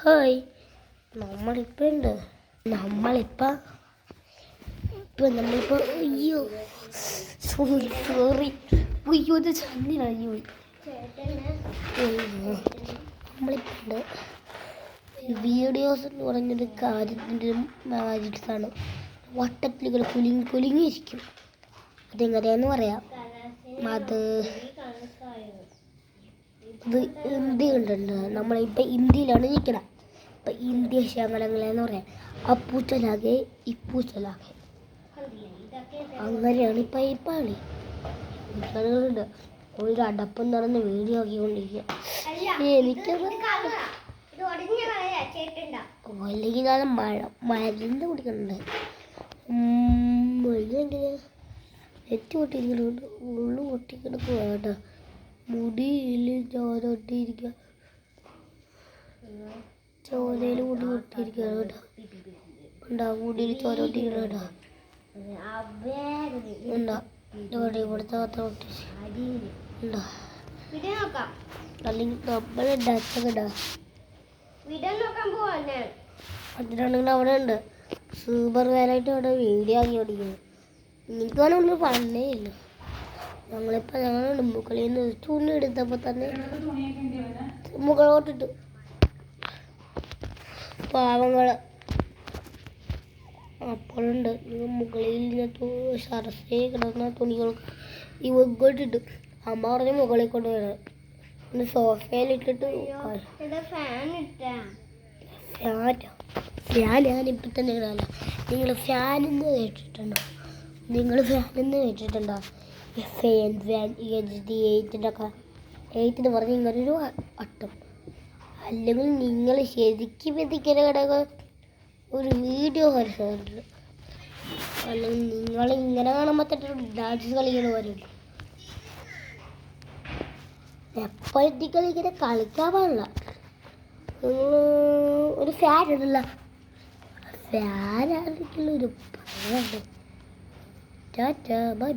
Hi. നമ്മളിപ്പോൾ ഉണ്ട് നമ്മളിപ്പോൾ ഇപ്പം നമ്മളിപ്പോൾ അയ്യോ സോറി സോറി അയ്യോ ഇത് ചന്ദിനായി പോയി. നമ്മളിപ്പോൾ വീഡിയോസ് എന്ന് പറഞ്ഞൊരു കാര്യത്തിന്റെ വട്ടത്തിൽ ഇങ്ങനെ കുലുങ്ങി കുലുങ്ങിയിരിക്കും. അതെങ്ങനെയാന്ന് പറയാം. അത് ഇത് ഇന്ത്യ കണ്ടിട്ടുണ്ട് നമ്മളിപ്പോൾ ഇന്ത്യയിലാണ് നിൽക്കണം ഇപ്പം ഇന്ത്യ ശകലങ്ങളെന്ന് പറയാം. അപ്പൂച്ചലാകെ ഇപ്പൂച്ചലാകെ അങ്ങനെയാണ് ഇപ്പം ഈ പാളി കളികളുണ്ട് ഒരു അടപ്പം നടന്ന് വീഡിയോ ആക്കിക്കൊണ്ടിരിക്കുക എനിക്കത് അല്ലെങ്കിൽ ഞാൻ മഴ മരുന്ന് കുടിക്കുന്നുണ്ട് മരുന്നെങ്കിൽ നെറ്റ് പൊട്ടിയിരിക്കുന്നുണ്ട് ഉള്ളു പൊട്ടിക്കിടക്കുക കേട്ടോ. മുടിയിൽ ചോര ഒട്ടിയിരിക്കുക ചോരയിൽ മുടി ഉണ്ടാ? മുടിയിൽ ചോര ഒട്ടിയിരിക്കണം കേട്ടോ ഉണ്ടാ? അവിടെ ഉണ്ട്. സൂപ്പർ വേലായിട്ട് അവിടെ വീഡിയോ ആക്കി ഓടിക്കുന്നത് എനിക്ക് ഒന്നും പറഞ്ഞേ ഇല്ല. ഞങ്ങളിപ്പോൾ ഞങ്ങളുണ്ട് മുകളിൽ നിന്ന് തുണി എടുത്തപ്പോൾ തന്നെ മുകളോട്ടിട്ടു. പാവങ്ങൾ അപ്പോഴുണ്ട് മുകളിൽ നിന്ന് സരസേ കിടന്ന തുണികൾ ഈ മുകളിട്ടിട്ടു. അമ്മ പറഞ്ഞ് മുകളിൽ കൊണ്ടുവരാൻ. ഒന്ന് സോഫയിലിട്ടിട്ട് ഫാനോ ഫാൻ ഞാനിപ്പോൾ തന്നെ ഇടാല്ല നിങ്ങൾ ഫാനിന്ന് കേട്ടിട്ടുണ്ടോ നിങ്ങൾ ഫാനിന്ന് കേട്ടിട്ടുണ്ടോ ഫാൻ ഇ എച്ച് ഡി എയ്റ്റിന്റെ ഒക്കെ എയ്റ്റിന് പറഞ്ഞ് ഇങ്ങനൊരു അട്ടം അല്ലെങ്കിൽ നിങ്ങൾ ശരിക്കും എത്തിക്കുന്ന കിടക്കുക ഒരു വീഡിയോ കളിച്ചിട്ടുണ്ട് അല്ലെങ്കിൽ നിങ്ങൾ ഇങ്ങനെ കാണുമ്പോൾ തന്നെ ഡാൻസ് കളിക്കുന്ന പോലെയുണ്ട് എപ്പോഴത്തേക്കും ഇങ്ങനെ കളിക്കാൻ പാടില്ല. നിങ്ങൾ ഒരു ഫാൻ ഉണ്ടല്ല. ഫാൻ ആണെങ്കിലും ഒരു ടാറ്റ ബൈ.